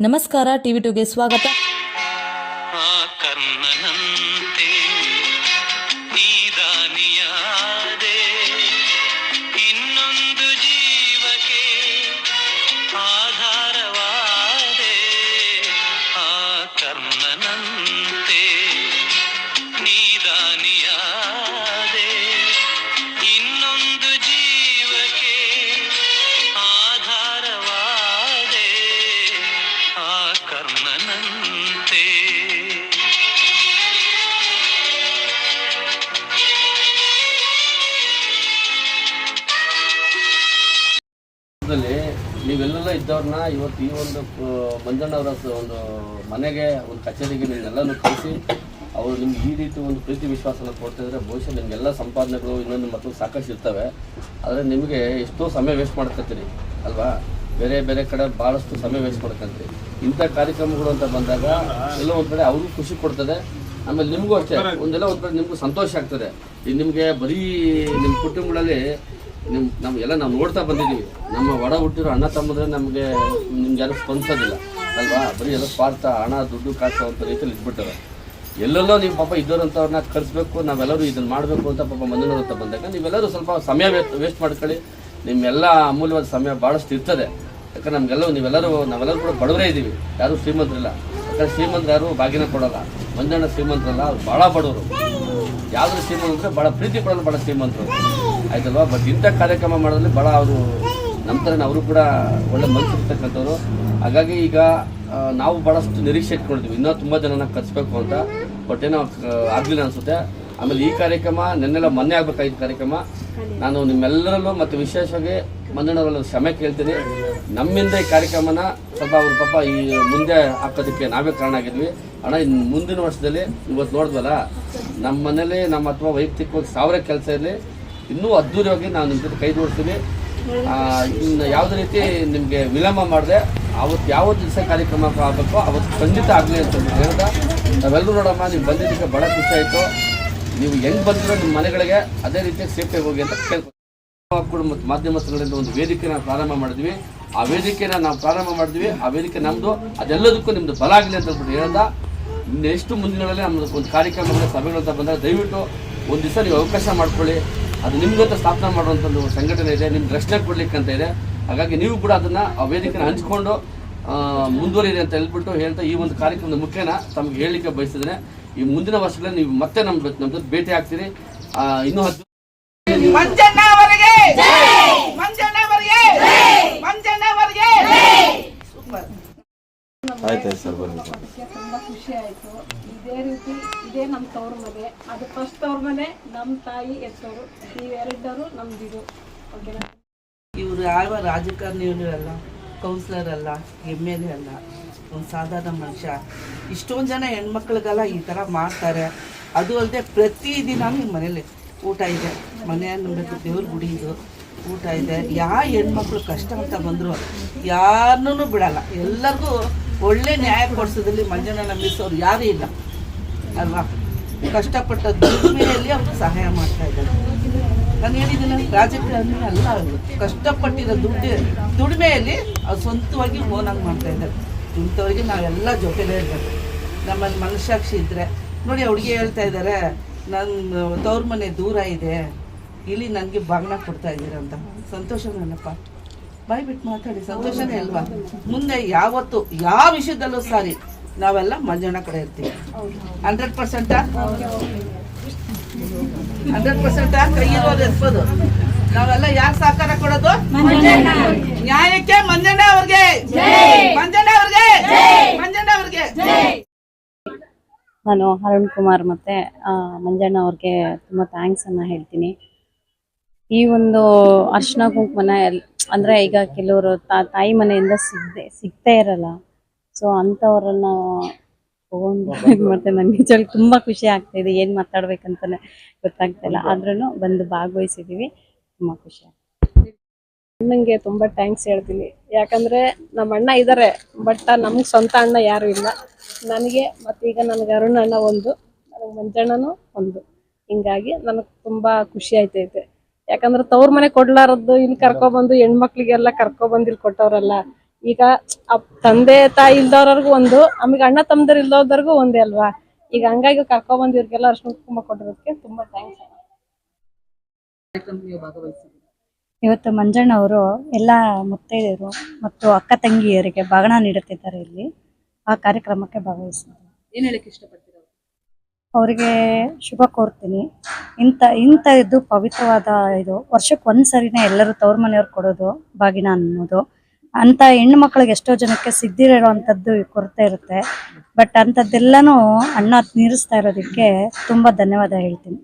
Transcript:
ನಮಸ್ಕಾರ ಟಿವಿ ಟುಗೆ ಸ್ವಾಗತ. ದಲ್ಲಿ ನೀವೆಲ್ಲೆಲ್ಲ ಇದ್ದವ್ರನ್ನ ಇವತ್ತು ಈ ಒಂದು ಮಂಜಣ್ಣವರ ಒಂದು ಮನೆಗೆ, ಒಂದು ಕಚೇರಿಗೆ ನಿಮ್ಗೆಲ್ಲನೂ ಕಳಿಸಿ, ಅವರು ನಿಮ್ಗೆ ಈ ರೀತಿ ಒಂದು ಪ್ರೀತಿ ವಿಶ್ವಾಸನ ಕೊಡ್ತಿದ್ರೆ ಬಹುಶಃ ನಿಮಗೆಲ್ಲ ಸಂಪಾದನೆಗಳು ಇನ್ನೊಂದು ಮತ್ತು ಸಾಕಷ್ಟು ಇರ್ತವೆ. ಆದರೆ ನಿಮಗೆ ಎಷ್ಟೋ ಸಮಯ ವೇಸ್ಟ್ ಮಾಡ್ಕೊತೀರಿ, ಅಲ್ವಾ? ಬೇರೆ ಬೇರೆ ಕಡೆ ಭಾಳಷ್ಟು ಸಮಯ ವೇಸ್ಟ್ ಮಾಡ್ಕೊಂತೀರಿ. ಇಂಥ ಕಾರ್ಯಕ್ರಮಗಳು ಅಂತ ಬಂದಾಗ ಎಲ್ಲ ಒಂದು ಕಡೆ ಅವ್ರಿಗೂ ಖುಷಿ ಕೊಡ್ತದೆ. ಆಮೇಲೆ ನಿಮಗೂ ಅಷ್ಟೇ, ಒಂದೆಲ್ಲ ಒಂದು ಕಡೆ ನಿಮಗೂ ಸಂತೋಷ ಆಗ್ತದೆ. ಈಗ ನಿಮಗೆ ಬರೀ ನಿಮ್ಮ ಕುಟುಂಬಗಳಲ್ಲಿ ನಿಮ್ ನಮ್ ಎಲ್ಲ ನಾವು ನೋಡ್ತಾ ಬಂದಿದ್ದೀವಿ ನಮ್ಮ ಒಡ ಹುಟ್ಟಿರೋ ಅಣ್ಣ ತಮ್ಮದ್ರೆ ನಮಗೆ ನಿಮ್ಗೆ ಯಾರು ಸ್ಪಂದಿಸೋದಿಲ್ಲ. ಅಲ್ವಾ? ಬರೀ ಎಲ್ಲ ಸ್ವಾರ್ಥ, ಹಣ, ದುಡ್ಡು, ಕಾಸು ಅಂತ ರೀತಿಯಲ್ಲಿ ಇದ್ಬಿಟ್ಟಾರೆ ಎಲ್ಲೆಲ್ಲೋ ನೀವು ಪಾಪ ಇದ್ದೋರಂಥವ್ರನ್ನ ಕರೆಸ್ಬೇಕು, ನಾವೆಲ್ಲರೂ ಇದನ್ನ ಮಾಡಬೇಕು ಅಂತ ಪಾಪ ಮಂಜುನಾಥ್ ಅಂತ ಬಂದಾಗ ನೀವೆಲ್ಲರೂ ಸ್ವಲ್ಪ ಸಮಯ ವೇಸ್ಟ್ ಮಾಡ್ಕೊಳ್ಳಿ. ನಿಮ್ಮೆಲ್ಲ ಅಮೂಲ್ಯವಾದ ಸಮಯ ಭಾಳಷ್ಟು ಇರ್ತದೆ. ಯಾಕಂದ್ರೆ ನಮಗೆಲ್ಲ ನೀವೆಲ್ಲರೂ, ನಾವೆಲ್ಲರೂ ಕೂಡ ಬಡವರೇ ಇದ್ದೀವಿ ಯಾರೂ ಶ್ರೀಮಂತರಿಲ್ಲ. ಶ್ರೀಮಂತರು ಯಾರು ಬಾಗಿನ ಕೊಡಲ್ಲ. ಮಂಜಣ್ಣ ಶ್ರೀಮಂತರಲ್ಲ, ಅವ್ರು ಭಾಳ ಬಡವರು. ಯಾವ್ದು ಶ್ರೀಮಂತ ಅಂದರೆ ಭಾಳ ಪ್ರೀತಿ ಕೊಡೋದು ಭಾಳ ಶ್ರೀಮಂತರು. ಆಯ್ತಲ್ವಾ? ಬಟ್ ಇಂಥ ಕಾರ್ಯಕ್ರಮ ಮಾಡೋದ್ರಲ್ಲಿ ಭಾಳ ಅವರು ನಮ್ಮ ಥರನೇ ಅವರು ಕೂಡ ಒಳ್ಳೆ ಮನಸ್ಸು ಇರ್ತಕ್ಕಂಥವ್ರು. ಹಾಗಾಗಿ ಈಗ ನಾವು ಭಾಳಷ್ಟು ನಿರೀಕ್ಷೆ ಇಟ್ಕೊಂಡಿದ್ವಿ ಇನ್ನೂ ತುಂಬ ಜನನ ಕರ್ಸ್ಬೇಕು ಅಂತ. ಬಟ್ ಏನೋ ಆಗ್ಲಿಲ್ಲ ಅನ್ಸುತ್ತೆ. ಆಮೇಲೆ ಈ ಕಾರ್ಯಕ್ರಮ ನೆನ್ನೆಲ್ಲ ಮೊನ್ನೆ ಆಗ್ಬೇಕಾಗಿದ್ದ ಕಾರ್ಯಕ್ರಮ? ನಾನು ನಿಮ್ಮೆಲ್ಲರಲ್ಲೂ ಮತ್ತು ವಿಶೇಷವಾಗಿ ಮಂದಣ್ಣವರಲ್ಲಿ ಕ್ಷಮೆ ಕೇಳ್ತೀನಿ. ನಮ್ಮಿಂದ ಈ ಕಾರ್ಯಕ್ರಮನ ಸ್ವಲ್ಪ ಅವ್ರ ಪಾಪ ಈ ಮುಂದೆ ಹಾಕೋದಕ್ಕೆ ನಾವೇ ಕಾರಣ ಆಗಿದ್ವಿ. ಅಣ್ಣ ಇನ್ನು ಮುಂದಿನ ವರ್ಷದಲ್ಲಿ ಇವತ್ತು ನೋಡಿದ್ವಲ್ಲ ನಮ್ಮ ಮನೇಲಿ ನಮ್ಮ ಅಥವಾ ವೈಯಕ್ತಿಕವಾಗಿ ಸಾವಿರ ಕೆಲಸ ಇರಲಿ. ಇನ್ನೂ ಅದ್ದೂರಿಯಾಗಿ ನಾನು ನಿಮ್ಮ ಜೊತೆ ಕೈ ಜೋಡಿಸ್ತೀವಿ ಆ, ಇನ್ನು ಯಾವುದೇ ರೀತಿ ನಿಮಗೆ ವಿಳಂಬ ಮಾಡಿದೆ ಅವತ್ತು ಯಾವ ದಿವಸ ಕಾರ್ಯಕ್ರಮ ಆಗಬೇಕೋ ಅವತ್ತು ಖಂಡಿತ ಆಗಲಿ ಅಂತ ಹೇಳ್ದ. ನಾವೆಲ್ಲರೂ ನೋಡಮ್ಮ ನೀವು ಬಂದಿದ್ದಕ್ಕೆ ಭಾಳ ಖುಷಿ ಆಯಿತು. ನೀವು ಹೆಂಗ್ ಬಂದಿರೋ ನಿಮ್ಮ ಮನೆಗಳಿಗೆ ಅದೇ ರೀತಿ ಸೇಫ್ಟಿಯಾಗಿ ಹೋಗಿ ಅಂತ ಕೇಳ್ಕೊ ಮಕ್ಕಳು ಮತ್ತು ಮಾಧ್ಯಮಗಳಿಂದ ಒಂದು ವೇದಿಕೆನ ಪ್ರಾರಂಭ ಮಾಡಿದ್ವಿ. ಆ ವೇದಿಕೆನ ನಾವು ಪ್ರಾರಂಭ ಮಾಡಿದ್ವಿ. ಆ ವೇದಿಕೆ ನಮ್ಮದು ಅದೆಲ್ಲದಕ್ಕೂ ನಿಮ್ಮದು ಬಲ ಆಗಲಿ ಅಂತ ಹೇಳ್ಬಿಟ್ಟು ಹೇಳ್ದ. ನೆಕ್ಸ್ಟ್ ಮುಂದಿನಗಳಲ್ಲಿ ನಮ್ಮದು ಒಂದು ಕಾರ್ಯಕ್ರಮಗಳ, ಸಭೆಗಳು ಅಂತ ಬಂದಾಗ ದಯವಿಟ್ಟು ಒಂದು ದಿವಸ ನೀವು ಅವಕಾಶ ಮಾಡ್ಕೊಳ್ಳಿ. ಅದು ನಿಮ್ಗಂತ ಸ್ಥಾಪನೆ ಮಾಡುವಂಥ ಒಂದು ಸಂಘಟನೆ ಇದೆ. ನಿಮ್ಗೆ ರಕ್ಷಣೆ ಕೊಡ್ಲಿಕ್ಕೆ ಅಂತ ಇದೆ. ಹಾಗಾಗಿ ನೀವು ಕೂಡ ಅದನ್ನು ಆ ವೇದಿಕೆನ ಹಂಚ್ಕೊಂಡು ಮುಂದುವರಿದೆ ಅಂತ ಹೇಳ್ಬಿಟ್ಟು ಹೇಳ್ತಾ ಈ ಒಂದು ಕಾರ್ಯಕ್ರಮದ ಮುಖೇನ ತಮ್ಗೆ ಹೇಳಲಿಕ್ಕೆ ಬಯಸಿದ್ದೇನೆ. ಈ ಮುಂದಿನ ವರ್ಷಗಳಲ್ಲಿ ನೀವು ಮತ್ತೆ ನಮ್ಮ ಜೊತೆ- ನಮ್ಮ ಜೊತೆ ಭೇಟಿ ಆಗ್ತೀರಿ. ಆ, ಇನ್ನೂ ಹತ್ತು ತುಂಬಾ ಖುಷಿ ಆಯ್ತು. ಇದೇ ರೀತಿ ಇದೇ ನಮ್ಮ ತವ್ರ ಮನೆ. ಅದು ಫಸ್ಟ್ ತವ್ರ ಮನೆ ನಮ್ಮ ತಾಯಿ ಎತ್ತವರು ಇವೆರಡರು ನಮ್ದಿದು. ಓಕೆನಾ ಇವರು ಯಾವ ರಾಜಕಾರಣಿಯವರು ಅಲ್ಲ ಕೌನ್ಸಿಲರ್ ಅಲ್ಲ ಎಂ ಎಲ್ ಎ ಅಲ್ಲ. ಒಂದು ಸಾಧಾರಣ ಮನುಷ್ಯ. ಇಷ್ಟೊಂದು ಜನ ಹೆಣ್ಮಕ್ಳಿಗೆಲ್ಲ ಈ ಥರ ಮಾಡ್ತಾರೆ. ಅದು ಅಲ್ಲದೆ ಪ್ರತಿದಿನ ನಿಮ್ಮ ಮನೇಲಿ ಊಟ ಇದೆ. ಮನೆ ನಂಬಬೇಕು ದೇವ್ರ ಗುಡಿ ಊಟ ಇದೆ. ಯಾವ ಹೆಣ್ಮಕ್ಳು ಕಷ್ಟ ಅಂತ ಬಂದರು ಯಾರನ್ನೂ ಬಿಡಲ್ಲ. ಎಲ್ಲರಿಗೂ ಒಳ್ಳೆ ನ್ಯಾಯ ಕೊಡಿಸೋದ್ರಲ್ಲಿ ಮಂಜನ ನಂಬಿಸೋರು ಯಾರೂ ಇಲ್ಲ. ಅಲ್ವಾ? ಕಷ್ಟಪಟ್ಟ ದುಡಿಮೆಯಲ್ಲಿ ಅವರು ಸಹಾಯ ಮಾಡ್ತಾ ಇದ್ದಾರೆ. ನಾನು ಹೇಳಿದ್ದೀನಿ ರಾಜಕಾರಣಿ ಅಲ್ಲ. ಅವರು ಕಷ್ಟಪಟ್ಟಿರೋ ದುಡ್ಡು, ದುಡಿಮೆಯಲ್ಲಿ ಅವ್ರು ಸ್ವಂತವಾಗಿ ಓನಾಗಿ ಮಾಡ್ತಾ ಇದ್ದಾರೆ. ಇಂಥವ್ರಿಗೆ ನಾವೆಲ್ಲ ಜೊತೆಲೇ ಇರಬೇಕು. ನಮ್ಮಲ್ಲಿ ಮನಸ್ಸಾಕ್ಷಿ ಇದ್ದರೆ ನೋಡಿ ಹುಡುಗಿ ಹೇಳ್ತಾ ಇದ್ದಾರೆ ನನ್ನ ತವ್ರ ಮನೆ ದೂರ ಇದೆ. ಇಲ್ಲಿ ನನಗೆ ಬಾಗ್ನ ಕೊಡ್ತಾ ಇದ್ದೀರಂತ ಅಂತ. ನನ್ನಪ್ಪ. ಬಾಯ್ ಬಿಟ್ಟು ಮಾತಾಡಿ. ಸಂತೋಷನೇ ಅಲ್ವಾ? ಮುಂದೆ ಯಾವತ್ತು ಯಾವ ವಿಷಯದಲ್ಲೂ ಸಾರಿ ನಾವೆಲ್ಲ ಮಂಜಣ್ಣ ಕಡೆ ಇರ್ತೀವಿ. Hundred percent? Hundred percent? ಕೈಯಿರೋದು ಇರ್ಬೋದು ಎಸ್ಬೋದು ನಾವೆಲ್ಲ ಯಾರು ಸಹಕಾರ ಕೊಡೋದು? ನ್ಯಾಯಕ್ಕೆ ಮಂಜಣ್ಣ ಅವ್ರಿಗೆ ಮಂಜಣ್ಣ ಅವ್ರಿಗೆ ಮಂಜಣ್ಣ ಅವ್ರಿಗೆ ನಾನು ಅರುಣ್ ಕುಮಾರ್ ಮತ್ತೆ ಮಂಜಣ್ಣ ಅವ್ರಿಗೆ ತುಂಬ ಥ್ಯಾಂಕ್ಸನ್ನು ಅನ್ನ ಹೇಳ್ತೀನಿ. ಈ ಒಂದು ಅರ್ಶಿನ ಕುಂಕುಮನ ಎಲ್ ಅಂದರೆ ಈಗ ಕೆಲವರು ತಾಯಿ ಮನೆಯಿಂದ ಸಿಗದೆ ಸಿಗ್ತಾ ಇರಲ್ಲ. ಸೊ ಅಂಥವ್ರನ್ನ ತಗೊಂಡು ಇದು ಮಾಡ್ತೇನೆ ನಂಗೆ ನಿಜವಾಗ್ಲೂ ತುಂಬ ಖುಷಿ ಆಗ್ತಾಯಿದೆ ಇದೆ ಏನು ಮಾತಾಡ್ಬೇಕಂತಲೇ ಗೊತ್ತಾಗ್ತಾ ಇಲ್ಲ. ಆದ್ರೂ ಬಂದು. ಭಾಗವಹಿಸಿದ್ದೀವಿ ತುಂಬ ಖುಷಿ ಆಗ್ತದೆ ಅಣ್ಣಂಗೆ ತುಂಬಾ ಥ್ಯಾಂಕ್ಸ್ ಹೇಳ್ತೀನಿ. ಯಾಕಂದ್ರೆ ನಮ್ಮ ಅಣ್ಣ ಇದ್ದಾರೆ ಬಟ್ ನಮ್ಗೆ ಸ್ವಂತ ಅಣ್ಣ ಯಾರು ಇಲ್ಲ. ನನಗೆ ಮತ್ತೀಗ ನನಗೆ ಅರುಣ್ ಅಣ್ಣ ಒಂದು, ನನಗೆ ಮಂಜಣ್ಣನು ಒಂದು. ಹಿಂಗಾಗಿ ನನಗೆ ತುಂಬಾ ಖುಷಿ ಆಯ್ತೈತೆ. ಯಾಕಂದ್ರೆ ತವ್ರ ಮನೆ ಕೊಡ್ಲಾರದ್ದು ಇಲ್ಲಿ ಕರ್ಕೊಬಂದು ಹೆಣ್ಮಕ್ಳಿಗೆಲ್ಲ ಕರ್ಕೊಬಂದು ಇಲ್ಲಿ ಕೊಟ್ಟವ್ರಲ್ಲ. ಈಗ ತಂದೆ ತಾಯಿ ಇಲ್ದವ್ರಿಗೂ ಒಂದು ಆಮೇಲೆ ಅಣ್ಣ ತಮ್ಮದವ್ರು ಇಲ್ದವ್ರಿಗೂ ಒಂದೇ ಅಲ್ವಾ? ಈಗ ಹಂಗಾಗಿ ಅರ್ಶನ ಇವ್ರಿಗೆಲ್ಲ ಅರ್ಶಿನ ಕುಂಕುಮ ಕೊಟ್ಟಿರೋದಕ್ಕೆ ತುಂಬಾ ಥ್ಯಾಂಕ್ಸ್ ಇವತ್ತು ಮಂಜಣ್ಣ ಅವರು ಎಲ್ಲ ಮುತ್ತೈದೆಯರು ಮತ್ತು ಅಕ್ಕ ತಂಗಿಯರಿಗೆ ಬಾಗಣ ನೀಡುತ್ತಿದ್ದಾರೆ ಇಲ್ಲಿ. ಆ ಕಾರ್ಯಕ್ರಮಕ್ಕೆ ಭಾಗವಹಿಸಿದ್ದಾರೆ. ಏನ್ ಹೇಳಕ್ ಇಷ್ಟಪಡ್ತೀರಾ? ಅವರಿಗೆ ಶುಭ ಕೋರ್ತೀನಿ. ಇಂಥ ಇಂಥ ಇದು ಪವಿತ್ರವಾದ ಇದು ವರ್ಷಕ್ಕೆ ಒಂದ್ಸರಿನೇ ಎಲ್ಲರೂ ತವ್ರ ಮನೆಯವ್ರು ಕೊಡೋದು ಬಾಗಿನ ಅನ್ನೋದು. ಅಂತ ಹೆಣ್ಣು ಮಕ್ಕಳಿಗೆ ಎಷ್ಟೋ ಜನಕ್ಕೆ ಸಿದ್ಧಿರೋವಂಥದ್ದು ಕೊರತೆ ಇರುತ್ತೆ. ಬಟ್ ಅಂಥದ್ದೆಲ್ಲನೂ ಅಣ್ಣ ನೀರಿಸ್ತಾ ಇರೋದಕ್ಕೆ ತುಂಬಾ ಧನ್ಯವಾದ ಹೇಳ್ತೀನಿ.